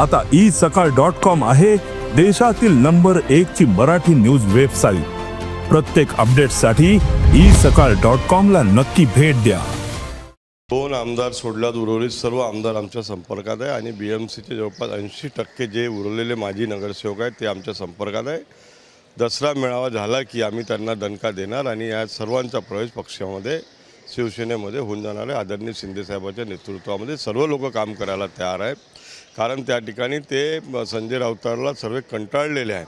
आता ई सकाळ dot com आहे देशातील नंबर एक ची मराठी न्यूज वेबसाईट. प्रत्येक अपडेटसाठी ई सकाळ डॉट कॉम ला नक्की भेट द्या. दोन आमदार सोडल्यात उर्वरित सर्व आमदार आमच्या संपर्कात आहे आणि बी एम सीचे जवळपास ऐंशी टक्के जे उरलेले माजी नगरसेवक आहेत ते आमच्या संपर्कात आहे. दसरा मेळावा झाला की आम्ही त्यांना दणका देणार आणि या सर्वांचा प्रवेश पक्षामध्ये शिवसेनेमध्ये होऊन जाणार आहे. आदरणीय शिंदेसाहेबांच्या नेतृत्वामध्ये सर्व लोक काम करायला तयार आहेत. कारण त्या ठिकाणी ते संजय राऊतारला सर्व कंटाळलेले आहे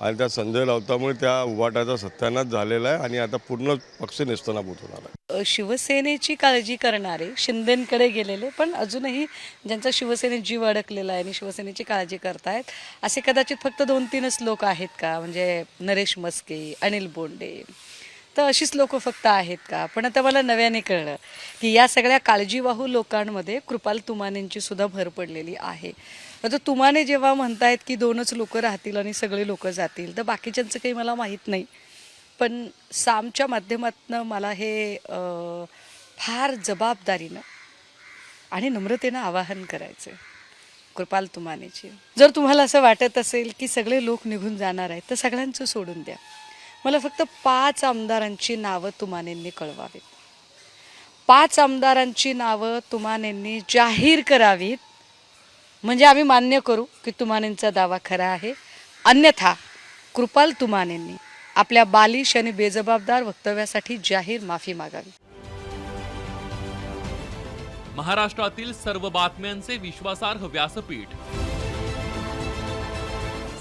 आणि त्या संजय राऊतामुळे त्या उभाटाचा सत्यानाश झालेला आहे आणि आता पूर्ण पक्ष नेस्तनाभूत होणार आहे. शिवसेनेची काळजी करणारे शिंदेकडे गेलेले पण अजूनही ज्यांचा शिवसेनेत जीव अडकलेला आहे आणि शिवसेनेची काळजी करतायत असे कदाचित फक्त दोन तीनच लोक आहेत का? म्हणजे नरेश मस्के अनिल बोंडे. तर अशीच लोक फक्त आहेत का? पण आता मला नव्याने कळलं की या सगळ्या काळजीवाहू लोकांमध्ये कृपाल तुमानेंची सुद्धा भर पडलेली आहे. आता तुमाने जेव्हा म्हणतायत की दोनच लोक राहतील आणि सगळे लोक जातील तर बाकीच्यांचं काही मला माहीत नाही. पण सामच्या माध्यमातनं मला हे फार जबाबदारीनं आणि नम्रतेनं आवाहन करायचं आहे कृपाल तुमानेची. जर तुम्हाला असं वाटत असेल की सगळे लोक निघून जाणार आहेत तर सगळ्यांचं सोडून द्या. मला फक्त पाच आमदारांची नावं तुमानेंनी कळवावीत. पाच आमदारांची नावं तुमानेंनी जाहीर करावीत. म्हणजे आम्ही मान्य करू की तुमानेंचा दावा खरा आहे. अन्यथा कृपाल तुमानेंनी आपल्या बालिश आणि बेजबाबदार वक्तव्यासाठी जाहीर माफी मागावी. महाराष्ट्रातील सर्व बातम्यांचे विश्वासार्ह व्यासपीठ